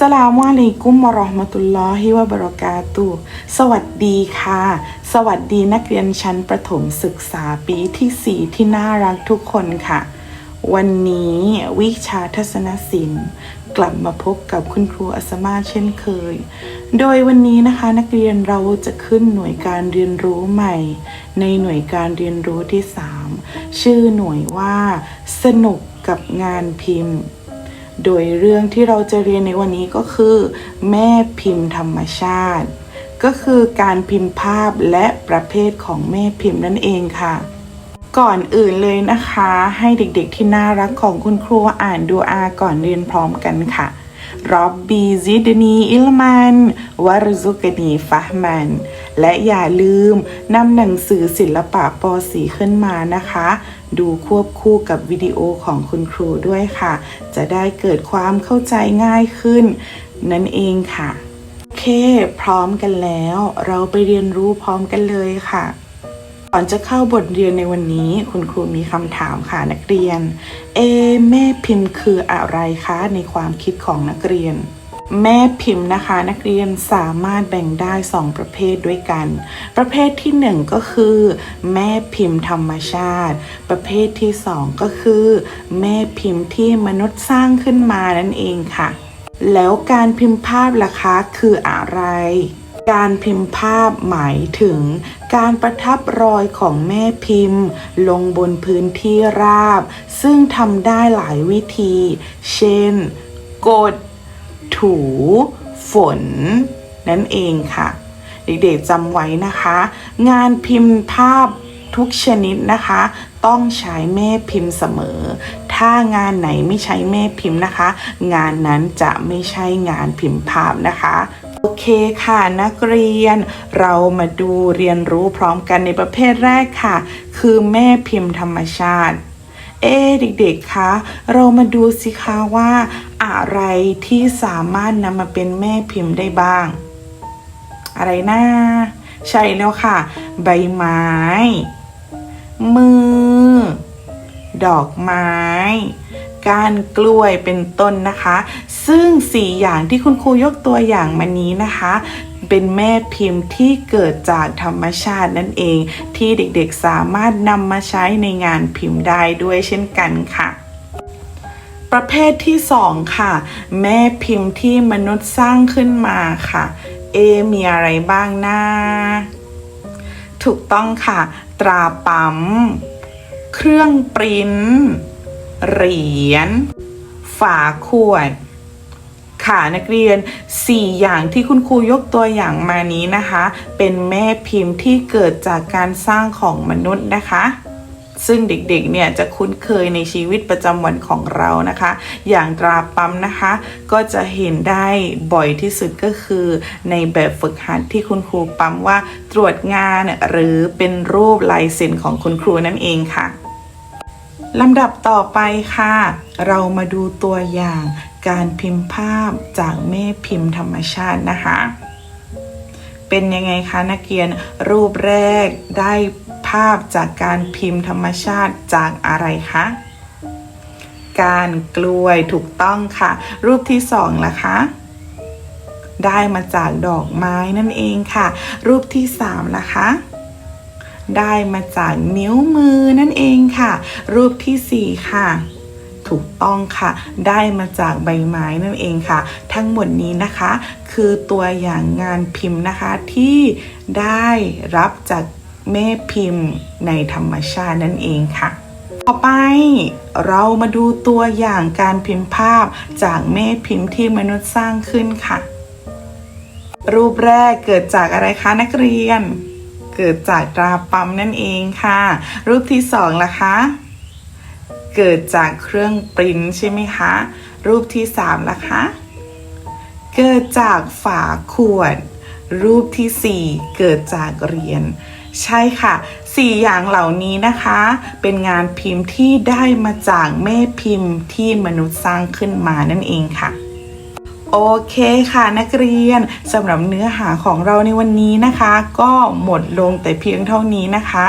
สลามุอะลัยกุมวะเราะห์มะตุลลอฮิวะบะเราะกาตุ สวัสดีค่ะ สวัสดีนักเรียนชั้นประถมศึกษาปีที่ 4 ที่น่ารักทุกคนค่ะ วันนี้วิชาทัศนศิลป์ กลับมาพบกับคุณครูอัสมาเช่นเคย โดยวันนี้นะคะนักเรียนเราจะขึ้นหน่วยการเรียนรู้ใหม่ ในหน่วยการเรียนรู้ที่ 3 ชื่อหน่วยว่า สนุกกับงานพิมพ์ โดยเรื่องที่เราจะเรียนในวันนี้ก็คือ แม่พิมพ์ธรรมชาติ ก็คือการพิมพ์ภาพและประเภทของแม่พิมพ์นั่นเองค่ะ ก่อนอื่นเลยนะคะ ให้เด็กๆที่น่ารักของคุณครูอ่านดูอาก่อนเรียนพร้อมกันค่ะรอบบีซิดนีอิลมันวารซุกนีฟะมันและอย่าลืมนำหนังสือศิลปะป .4 ขึ้นมานะคะ ดูควบคู่กับวิดีโอของคุณครูด้วยค่ะ จะได้เกิดความเข้าใจง่ายขึ้น นั่นเองค่ะ โอเค พร้อมกันแล้ว เราไปเรียนรู้พร้อมกันเลยค่ะก่อนจะเข้าบทเรียนในวันนี้ คุณครูมีคำถามค่ะนักเรียน เอ แม่พิมพ์คืออะไรคะ ในความคิดของนักเรียน แม่พิมพ์นะคะนักเรียนสามารถแบ่งได้ 2 ประเภทด้วยกัน ประเภทที่ 1 ก็คือ แม่พิมพ์ธรรมชาติ ประเภทที่ 2 ก็คือ แม่พิมพ์ที่มนุษย์สร้างขึ้นมานั่นเองค่ะ แล้วการพิมพ์ภาพล่ะคะคืออะไร การพิมพ์ภาพหมายถึง การประทับรอยของแม่พิมพ์ ลงบนพื้นที่ราบ ซึ่งทำได้หลายวิธี เช่น กด ถูฝน นั่นเองค่ะ เด็กๆจำไว้นะคะ งานพิมพ์ภาพทุกชนิดนะคะ ต้องใช้แม่พิมพ์เสมอ ถ้างานไหนไม่ใช้แม่พิมพ์นะคะ งานนั้นจะไม่ใช่งานพิมพ์ภาพนะคะโอเคค่ะนักเรียนเรามาดูเรียนรู้พร้อมกันในประเภทแรกค่ะ คือแม่พิมพ์ธรรมชาติ เอ๊เด็กๆคะเรามาดูสิคะว่า อะไรที่สามารถนำมาเป็นแม่พิมพ์ได้บ้าง อะไรนะใช่แล้วค่ะ ใบไม้ มือ ดอกไม้การกล้วยเป็นต้นนะคะ ซึ่งสี่อย่างที่คุณครูยกตัวอย่างมานี้นะคะ เป็นแม่พิมพ์ที่เกิดจากธรรมชาตินั่นเอง ที่เด็กๆสามารถนำมาใช้ในงานพิมพ์ได้ด้วยเช่นกันค่ะ ประเภทที่สองค่ะ แม่พิมพ์ที่มนุษย์สร้างขึ้นมาค่ะ เอ มีอะไรบ้างนะถูกต้องค่ะ ตราปั๊ม เครื่องปริ้น เหรียญ ฝาขวด ค่ะนักเรียน 4 อย่างที่คุณครูยกตัวอย่างมานี้นะคะ เป็นแม่พิมพ์ที่เกิดจากการสร้างของมนุษย์นะคะ ซึ่งเด็กๆ เนี่ยจะคุ้นเคยในชีวิตประจำวันของเรานะคะ อย่างตราปั๊มนะคะ ก็จะเห็นได้บ่อยที่สุดก็คือในแบบฝึกหัดที่คุณครูปั๊มว่าตรวจงานหรือเป็นรูปลายเซ็นของคุณครูนั่นเองค่ะลำดับต่อไปค่ะ เรามาดูตัวอย่างการพิมพ์ภาพจากแม่พิมพ์ธรรมชาตินะคะ เป็นยังไงคะนักเรียนรูปแรกได้ ภาพจากการพิมพ์ธรรมชาติจากอะไรคะการกล้วยถูกต้องค่ะ รูปที่สองล่ะคะได้มาจากดอกไม้นั่นเองค่ะ รูปที่สามล่ะคะได้มาจากนิ้วมือนั่นเองค่ะ รูปที่สี่ค่ะ ถูกต้องค่ะ ได้มาจากใบไม้นั่นเองค่ะ ทั้งหมดนี้นะคะ คือตัวอย่างงานพิมพ์นะคะที่ได้รับจาก แม่พิมพ์ในธรรมชาตินั่นเองค่ะ ต่อไปเรามาดูตัวอย่างการพิมพ์ภาพจากแม่พิมพ์ที่มนุษย์สร้างขึ้นค่ะ รูปแรกเกิดจากอะไรคะนักเรียน เกิดจากตราปั๊มนั่นเองค่ะ รูปที่สองล่ะคะเกิดจากเครื่องปริ้นใช่ไหมคะ รูปที่สามล่ะคะ เกิดจากฝาขวด รูปที่สี่เกิดจากเหรียญ ใช่ค่ะสี่อย่างเหล่านี้นะคะ เป็นงานพิมพ์ที่ได้มาจากแม่พิมพ์ที่มนุษย์สร้างขึ้นมานั่นเองค่ะโโอเคค่ะนักเรียนสำหรับเนื้อหาของเราในวันนี้นะคะ ก็หมดลงแต่เพียงเท่านี้นะคะ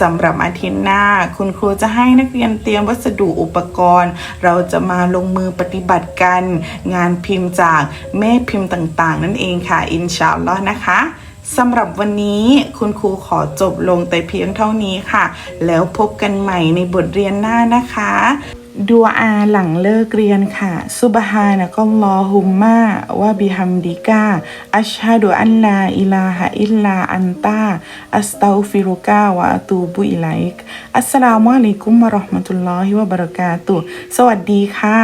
สำหรับอาทิตย์หน้า คุณครูจะให้นักเรียนเตรียมวัสดุอุปกรณ์ เราจะมาลงมือปฏิบัติกัน งานพิมพ์จากแม่พิมพ์ต่างๆ นั่นเองค่ะ อินชาอัลลอฮ์นะคะ สำหรับวันนี้คุณครูขอจบลงแต่เพียงเท่านี้ค่ะ แล้วพบกันใหม่ในบทเรียนหน้านะคะดัวอาหลังเลิกเรียนค่ะซุบฮานะกัลอฮุมมาวะบิฮัมดิกาอัชฮะดุอัลลาอิลาฮะอิลลาอันตาอัสตัฆฟิรุกาวะอตูบุอิไลกอัสสลามุอะลัยกุมวะเราะห์มะตุลลอฮิวะบะเราะกาตุสวัสดีค่ะ